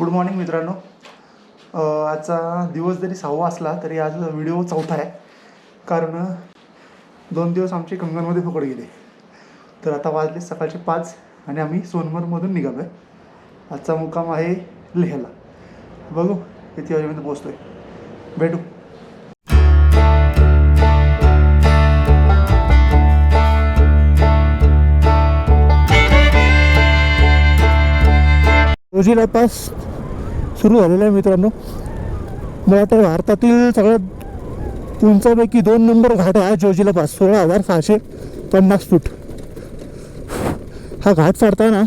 Good morning मित्रांनो. आजचा दिवस जरी सहावा असला तरी आज व्हिडिओ चौथा आहे. कारण दोन दिवस आमचे कंगनमध्ये फुकट गेले. तर आता वाजले सकाळचे पाच आणि आम्ही सोनमरमधून निघालो आहे आजचा मुक्काम आहे लेहला. बघू किती वाजेपर्यंत पोचतोय भेटू. रोजीला पास सुरू झालेलं आहे मित्रांनो. मला तर भारतातील सगळ्यात उंचापैकी दोन नंबर घाट आहे हा जोजिला पास. सोळा हजार सहाशे पन्नास फूट. हा घाट चढताना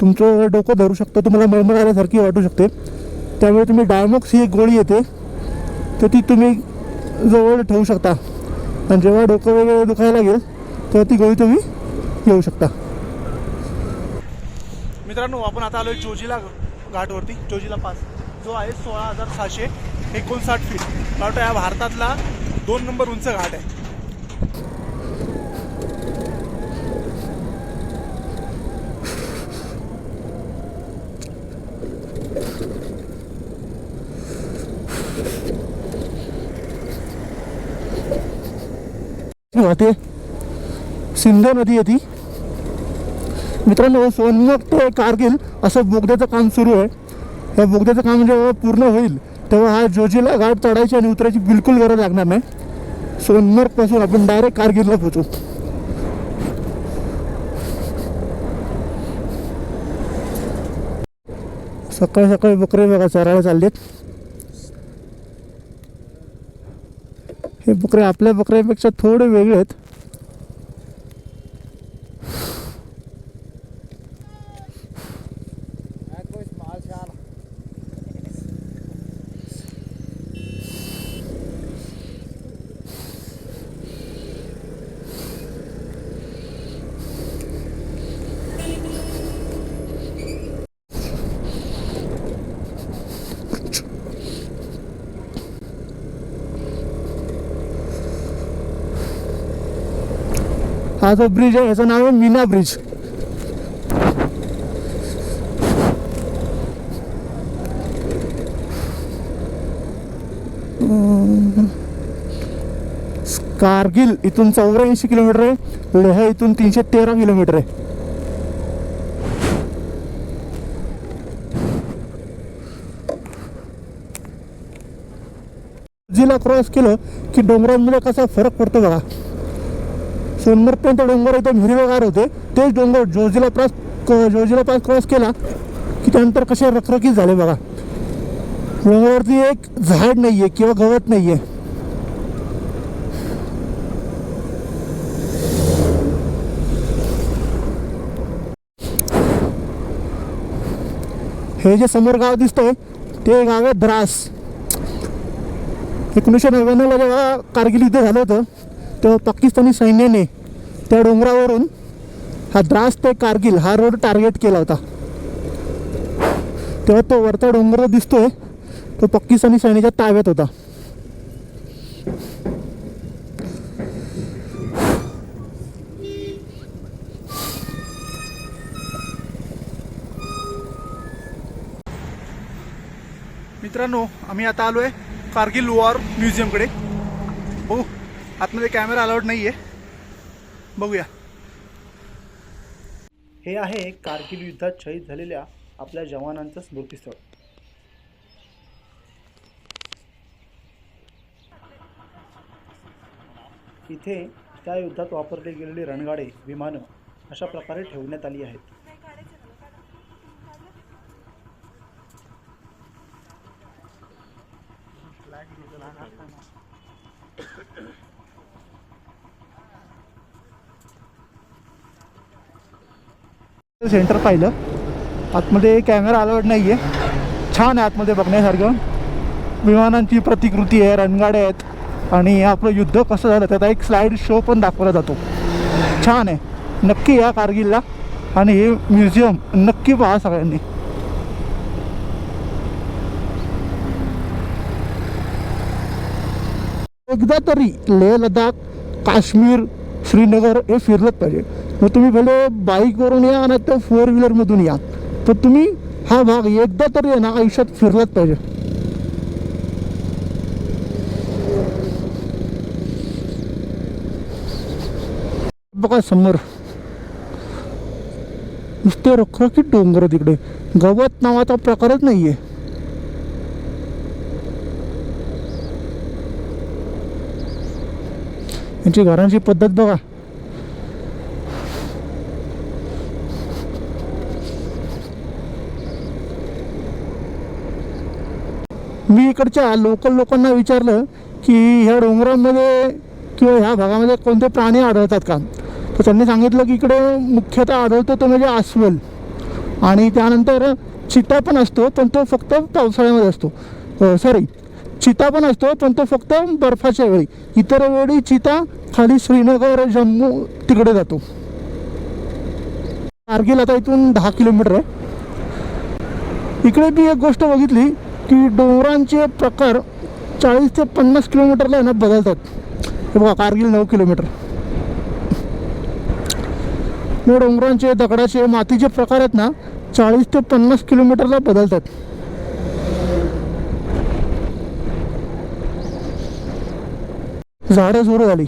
तुमचं डोकं धरू शकतं तुम्हाला मळमळ आल्यासारखी वाटू शकते. त्यामुळे तुम्ही डायमॉक्स ही एक गोळी येते तर ती तुम्ही जवळ ठेवू शकता. आणि जेव्हा डोकं वगैरे दुखायला लागेल तेव्हा ती गोळी तुम्ही घेऊ शकता. मित्रांनो आपण आता आलोय जोजीला घाटवरती चोजीला पास जो आहे सोळा हजार सहाशे एकोणसाठ फीट मला वाटतं या भारतातला दोन नंबर उंच घाट आहे. सिंधू नदी आहे ती. मित्रांनो सोनमग ते कारगिल असं बोगद्याचं काम सुरू आहे. या बोगद्याचं काम म्हणजे जेव्हा पूर्ण होईल तेव्हा हा जोजीला घाट चढायची आणि उतरायची बिलकुल गरज लागणार नाही. सोनमर्गपासून आपण डायरेक्ट कारगिलला पोचू सकाळी सकाळी बकरे बघा चरायला चाललेत. हे बकरे आपल्या बकऱ्यापेक्षा थोडे वेगळे आहेत. हा जो ब्रिज आहे याचं नाव आहे मीना ब्रिज. कारगिल इथून चौऱ्याऐंशी किलोमीटर आहे. लेह इथून तीनशे तेरा किलोमीटर आहे. जिला क्रॉस केलं की डोंगरांमध्ये कसा फरक पडतो बघा. सोनमर्गपर्यंत डोंगर एकदम हिरवेगार होते. तेच डोंगर जोजिला त्रास क- जोजिला पास क्रॉस केला की त्यानंतर कसे रखरखीत झाले बघा. डोंगरावरती एक झाड नाहीये किंवा गवत नाहीये. हे जे समोर गाव दिसतंय ते गाव आहे द्रास. एकोणीसशे नव्याण्णवला जेव्हा कारगिल युद्ध झालं होतं तेव्हा पाकिस्तानी सैन्याने त्या डोंगरावरून हा द्रास ते कारगिल हा रोड टार्गेट केला होता. तेव्हा तो वरचा डोंगर जो दिसतोय तो पाकिस्तानी सैन्याच्या ताब्यात होता. मित्रांनो आम्ही आता आलो आहे कारगिल वॉर म्युझियमकडे हो आतमध्ये कॅमेरा अलाउड नाही आहे बघूया. हे आहे कारगिल युद्धात शहीद झालेल्या आपल्या जवानांचं स्मृतीस्थळ. इथे त्या युद्धात वापरले गेलेले रणगाडे विमानं अशा प्रकारे ठेवण्यात आली आहेत. सेंटर पाहिलं. आतमध्ये कॅमेरा अलाउड नाही आहे छान आहे आतमध्ये बघण्यासारखं. विमानांची प्रतिकृती आहे रणगाड्या आहेत. आणि आपलं युद्ध कसं झालं त्याचा एक स्लाईड शो पण दाखवला जातो. छान आहे. नक्की या कारगिलला. आणि हे म्युझियम नक्की पहा सगळ्यांनी. एकदा तरी लेह लडाख काश्मीर श्रीनगर हे फिरलंच पाहिजे. मग तुम्ही भले बाईकवरून या नाही तर फोर व्हीलरमधून या तर तुम्ही हा भाग एकदा तरी आहे ना आयुष्यात फिरलाच पाहिजे. बघा समोर. नुसते रखरखीत डोंगर तिकडे गवत नावाचा प्रकारच नाहीये. यांची घरांची पद्धत बघा. मी इकडच्या लोकल लोकांना विचारलं की ह्या डोंगरामध्ये किंवा ह्या भागामध्ये कोणते प्राणी आढळतात का? तर त्यांनी सांगितलं की इकडे मुख्यतः आढळतो तो म्हणजे अस्वल. आणि त्यानंतर चिता पण असतो पण तो फक्त पावसाळ्यामध्ये असतो. सॉरी चिता पण असतो पण तो फक्त बर्फाच्या वेळी. इतर वेळी चिता खाली श्रीनगर जम्मू तिकडे जातो. कारगिल आता इथून दहा किलोमीटर आहे. इकडे मी एक गोष्ट बघितली की डोंगरांचे प्रकार चाळीस ते पन्नास किलोमीटरला ना बदलतात. हे बघा कारगिल नऊ किलोमीटर. डोंगरांचे दगडाचे मातीचे प्रकार आहेत ना चाळीस ते पन्नास किलोमीटरला बदलतात. झाडं सुरू झाली.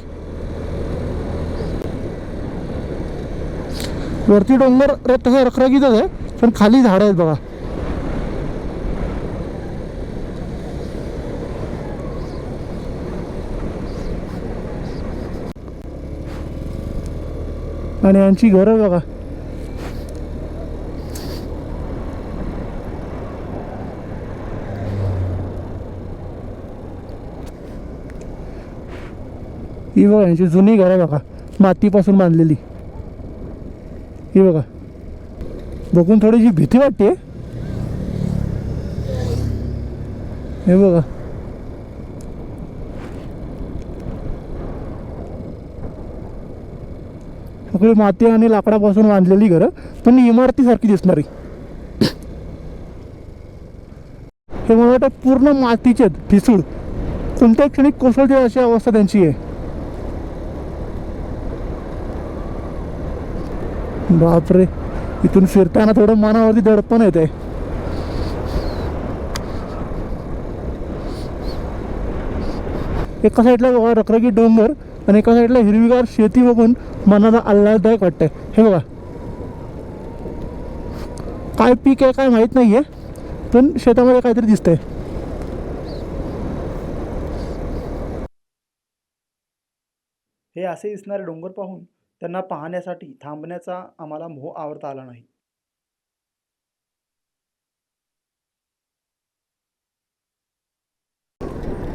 वरती डोंगर र- तसा रखरखीतच आहे पण खाली झाडं आहेत बघा. आणि यांची घरं बघा. ही बघा यांची जुनी घरं बघा. मातीपासून बांधलेली. ही बघा. बघून थोडीशी भीती वाटते. हे बघा. सगळी माती आणि लाकडापासून बांधलेली घरं पण इमारतीसारखी दिसणारी. हे मला वाटतं पूर्ण मातीचे आहेत ठिसूळ. कोणत्या क्षणी कोसळते अशी अवस्था त्यांची आहे. बापरे इथून फिरताना थोडं मनावरती दडपण येते एका साईडला रखरखी डोंगर आणि एका साईडला हिरवीगार शेती बघून मनाला आल्हाददायक वाटतंय. हे बघा. काय पीक आहे काय माहीत नाहीये पण शेतामध्ये काहीतरी दिसतंय. हे असे दिसणारे डोंगर पाहून त्यांना पाहण्यासाठी थांबण्याचा आम्हाला मोह आवडता आला नाही.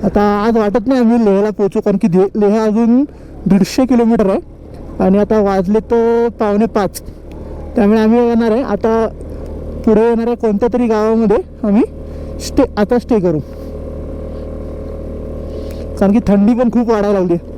आता आज वाटत नाही आम्ही लेहला पोहोचू कारण की दे- लेह अजून दीडशे किलोमीटर आहे. आणि आता वाजले तर पावणे पाच. त्यामुळे आम्ही येणार आहे. आता पुढे येणाऱ्या कोणत्या तरी गावामध्ये आम्ही स्टे आता स्टे करू. कारण की थंडी पण खूप वाढायला लागली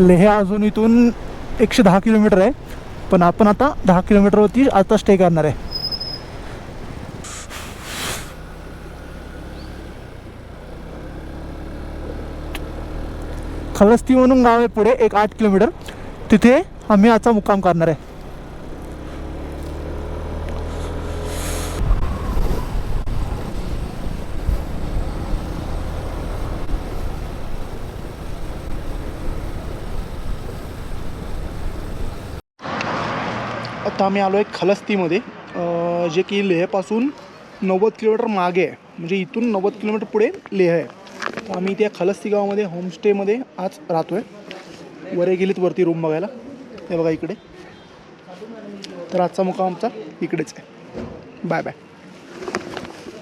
लेह अजून इथून एकशे दहा किलोमीटर आहे. पण आपण आता दहा किलोमीटरवरती आता स्टे करणार आहे. खलस्ती म्हणून गाव आहे पुढे एक आठ किलोमीटर. तिथे आम्ही आता मुक्काम करणार आहे. आता आम्ही आलो आहे खलस्तीमध्ये जे की लेहपासून नव्वद किलोमीटर मागे आहे. म्हणजे इथून नव्वद किलोमीटर पुढे लेह आहे. तर आम्ही त्या खलस्ती गावामध्ये होमस्टेमध्ये आज राहतो आहे वरे गेलीत वरती रूम बघायला. हे बघा इकडे. तर आजचा मुक्काम आमचा इकडेच आहे. Bye bye